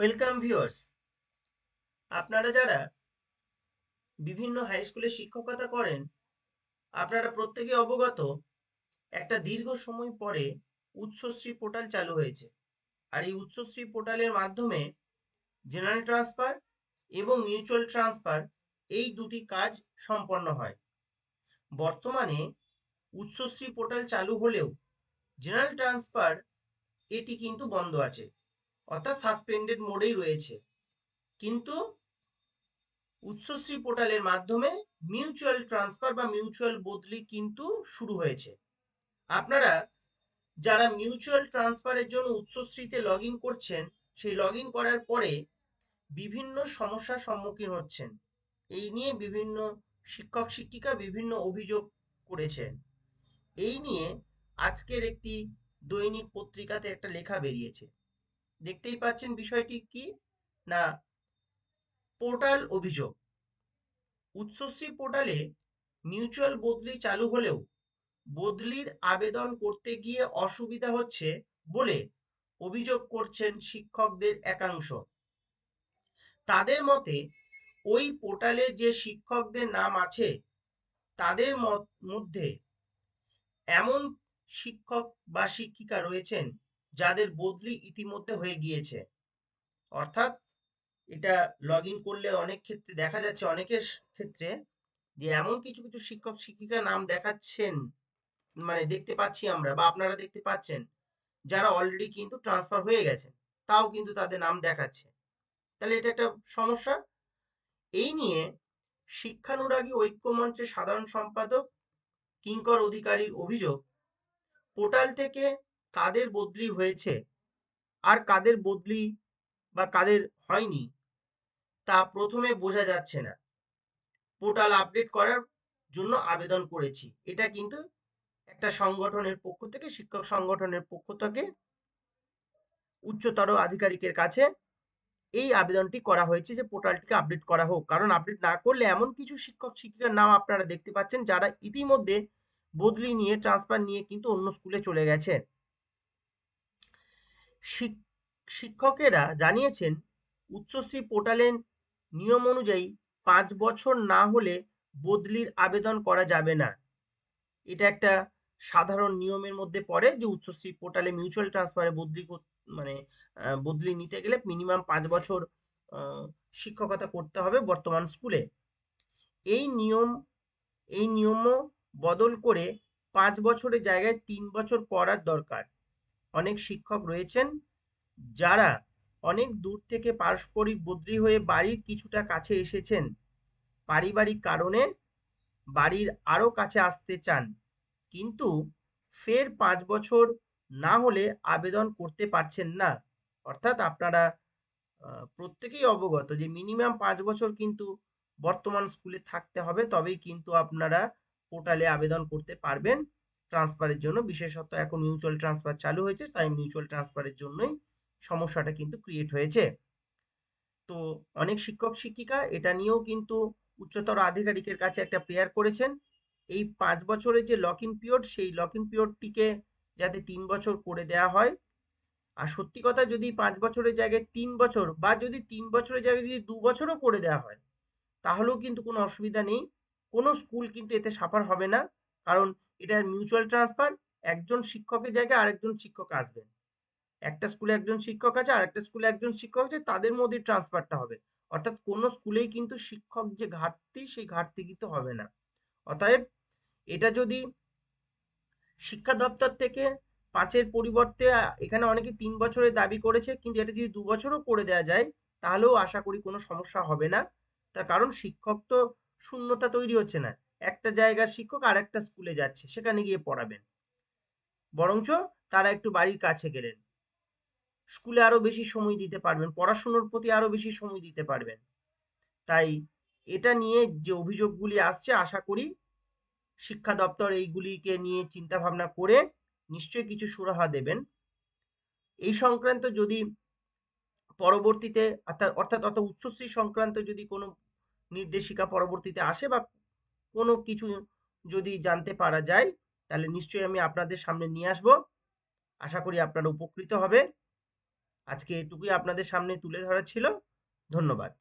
Welcome viewers আপনারা যারা বিভিন্ন হাই স্কুলে শিক্ষকতা করেন, আপনারা প্রত্যেকে অবগত, একটা দীর্ঘ সময় পরে উচ্চশ্রী পোর্টাল চালু হয়েছে। আর এই উচ্চশ্রী পোর্টালের মাধ্যমে জেনারেল ট্রান্সফার এবং মিউচুয়াল ট্রান্সফার এই দুটি কাজ সম্পন্ন হয়। বর্তমানে উচ্চশ্রী পোর্টাল চালু হলেও জেনারেল ট্রান্সফার এটি কিন্তু বন্ধ আছে। অর্থাৎ সাসপেন্ডেড মোডেই রয়েছে। কিন্তু উচ্চশ্রী পোর্টালের মাধ্যমে মিউচুয়াল ট্রান্সফার বা মিউচুয়াল বদলি কিন্তু শুরু হয়েছে। আপনারা যারা মিউচুয়াল ট্রান্সফারের জন্য উচ্চশ্রীতে লগ করছেন, সেই লগ করার পরে বিভিন্ন সমস্যার সম্মুখীন হচ্ছেন। এই নিয়ে বিভিন্ন শিক্ষক, শিক্ষিকা বিভিন্ন অভিযোগ করেছেন। এই নিয়ে আজকের একটি দৈনিক পত্রিকাতে একটা লেখা বেরিয়েছে। দেখতেই পাচ্ছেন বিষয়টি কি? না। পোর্টাল অভিযোগ। উচ্চশ্রী পোর্টালে মিউচুয়াল বদলি চালু হলেও বদলির আবেদন করতে গিয়ে অসুবিধা হচ্ছে বলে অভিযোগ করছেন শিক্ষকদের একাংশ। তাদের মতে, ওই পোর্টালে যে শিক্ষকদের নাম আছে, তাদের মধ্যে এমন শিক্ষক বা শিক্ষিকা রয়েছেন যাদের বদলি ইতিমধ্যে হয়ে গিয়েছে। অর্থাৎ এটা লগ করলে অনেক ক্ষেত্রে দেখা যাচ্ছে, অনেকের ক্ষেত্রে যে এমন কিছু কিছু শিক্ষক, শিক্ষিকা নাম দেখাচ্ছেন মানে দেখতে পাচ্ছি আমরা বা আপনারা দেখতে পাচ্ছেন, যারা অলরেডি কিন্তু ট্রান্সফার হয়ে গেছে, তাও কিন্তু তাদের নাম দেখাচ্ছে। তাহলে এটা একটা সমস্যা। এই নিয়ে শিক্ষানুরাগী ঐক্যমঞ্চের সাধারণ সম্পাদক কিঙ্কর অধিকারীর অভিযোগ, পোর্টাল থেকে কাদের বদলি হয়েছে? আর কাদের বদলি বা কাদের হয়নি? তা প্রথমে বোঝা যাচ্ছে না। পোর্টাল আপডেট করার জন্য আবেদন করেছি। এটা কিন্তু একটা সংগঠনের পক্ষ থেকে, শিক্ষক সংগঠনের পক্ষ থেকে উচ্চতর আধিকারিকের কাছে এই আবেদনটি করা হয়েছে যে পোর্টালটিকে আপডেট করা হোক। কারণ আপডেট না করলে এমন কিছু শিক্ষক, শিক্ষিকার নাম আপনারা দেখতে পাচ্ছেন যারা ইতিমধ্যে বদলি নিয়ে, ট্রান্সফার নিয়ে কিন্তু অন্য স্কুলে চলে গেছে শিক্ষকেরা জানিয়েছেন, উচ্চশ্রী পোর্টালের নিয়ম অনুযায়ী পাঁচ বছর না হলে বদলির আবেদন করা যাবে না। এটা একটা সাধারণ নিয়মের মধ্যে পড়ে যে উচ্চশ্রী পোর্টালে মিউচুয়াল ট্রান্সফারে বদলি মানে বদলি নিতে গেলে মিনিমাম পাঁচ বছর শিক্ষকতা করতে হবে বর্তমান স্কুলে। এই নিয়ম, এই নিয়মও বদল করে পাঁচ বছরের জায়গায় তিন বছর করার দরকার। অনেক শিক্ষক রয়েছেন, যারা অনেক দূর থেকে পারস্পরিক বদলি হয়ে বাড়ির কিছুটা কাছে এসেছেন। পারিবারিক কারণে বাড়ির আরও কাছে আসতে চান, কিন্তু ফের পাঁচ বছর না হলে আবেদন করতে পারছেন না। অর্থাৎ আপনারা প্রত্যেকেই অবগত যে মিনিমাম পাঁচ বছর কিন্তু বর্তমান স্কুলে থাকতে হবে, তবেই কিন্তু আপনারা পোর্টালে আবেদন করতে পারবেন। ট্রান্সফারের জন্য। বিশেষত এখন মিউচুয়াল ট্রান্সফার চালু হয়েছে, তাই মিউচুয়াল ট্রান্সফারের জন্যই সমস্যাটা কিন্তু ক্রিয়েট হয়েছে। তো অনেক শিক্ষক, শিক্ষিকা এটা নিয়েও কিন্তু উচ্চতর আধিকারিকের কাছে একটা প্রেয়ার করেছেন। এই পাঁচ বছরের যে লক ইন পিরিয়ড সেই লক ইন পিরিয়ডটিকে যাতে তিন বছর করে দেওয়া হয়। আর সত্যি কথা, যদি পাঁচ বছরের জায়গায় তিন বছর বা যদি তিন বছরের জায়গায় যদি দু বছরও করে দেওয়া হয়, তাহলেও কিন্তু কোনো অসুবিধা নেই। কোনো স্কুল কিন্তু এতে সাফার হবে না। কারণ এটা মিউচুয়াল ট্রান্সফার একজন শিক্ষকের জায়গায় আরেকজন শিক্ষক আসবেন একটা স্কুলে একজন শিক্ষক আছে আর একটা স্কুলে একজন শিক্ষক আছে, তাদের মধ্যে ট্রান্সফারটা হবে। অর্থাৎ কোনো স্কুলেই কিন্তু শিক্ষক যে ঘাটতি, সেই ঘাটতি কিন্তু হবে না। অতএব এটা যদি শিক্ষা দপ্তর থেকে পাঁচের পরিবর্তে এখানে অনেকে তিন বছরের দাবি করেছে, কিন্তু এটা যদি দু বছরও করে দেওয়া যায়, তাহলেও আশা করি কোনো সমস্যা হবে না। তার কারণ শিক্ষক তো শূন্যতা তৈরি হচ্ছে না। একটা জায়গার শিক্ষক আর একটা স্কুলে যাচ্ছে, সেখানে গিয়ে পড়াবেন। বরঞ্চ তারা একটু বাড়ির কাছে গেলেন। স্কুলে আরও বেশি সময় দিতে পারবেন, পড়াশুনোর প্রতি আরও বেশি সময় দিতে পারবেন। তাই এটা নিয়ে যে অভিযোগগুলি আসছে, আশা করি শিক্ষা দপ্তর এইগুলিকে নিয়ে চিন্তা ভাবনা করে নিশ্চয়ই কিছু সুরাহা দেবেন। এই সংক্রান্ত যদি পরবর্তীতে অর্থাৎ অর্থাৎ উচ্চশ্রী সংক্রান্ত যদি কোনো নির্দেশিকা পরবর্তীতে আসে বা কোনো কিছু যদি জানতে পারা যায়, তাহলে নিশ্চয়ই আমি আপনাদের সামনে নিয়ে আসব। আশা করি আপনারা উপকৃত হবে। আজকে এটুকুই আপনাদের সামনে তুলে ধরা ছিল। ধন্যবাদ।